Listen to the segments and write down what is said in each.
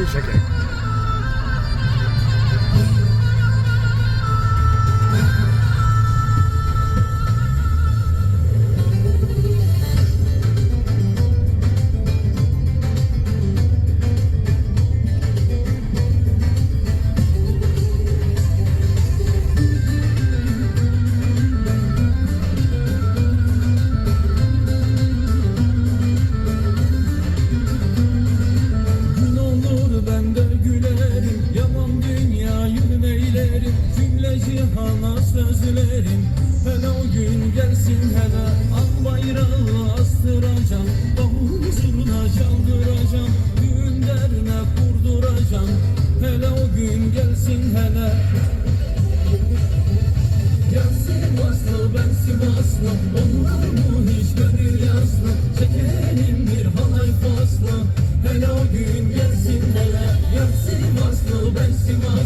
One second. Sözlerim Hele o gün gelsin hele Al bayrağı astıracağım. Davul zurna çaldıracağım Düğün dernek kurduracağım. Hele o gün gelsin hele. Yar Sivaslı ben Sivaslı. Olur mu hiç gönül yaslı Çekelim bir halay faslı Hele o gün gelsin hele. Yar Sivaslı ben Sivaslı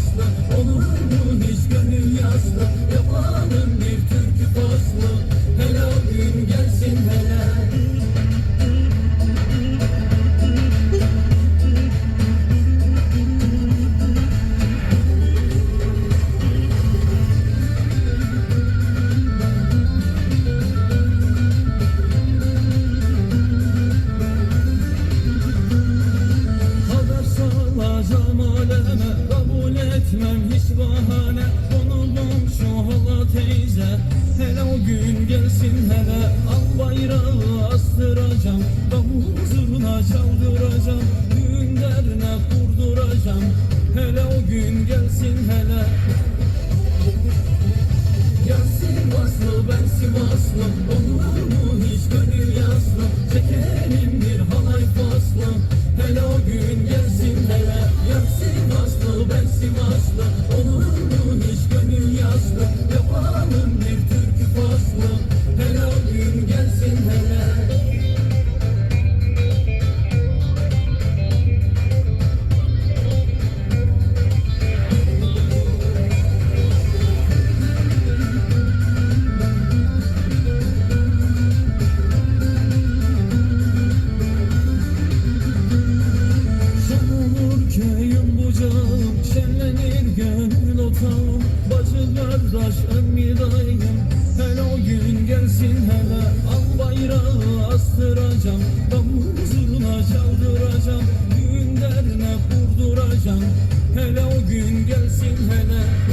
teyze Hele o gün gelsin hele Al bayrağı astıracağım. Davul zurna çaldıracağım Düğün kurduracağım. Hele o gün gelsin hele gönül otağım Bacı kardeş emmi dayım Hele o gün gelsin hele Al bayrağı astıracağım. Davul zurna çaldıracağım. Düğün dernek kurduracağım Hele o gün gelsin hele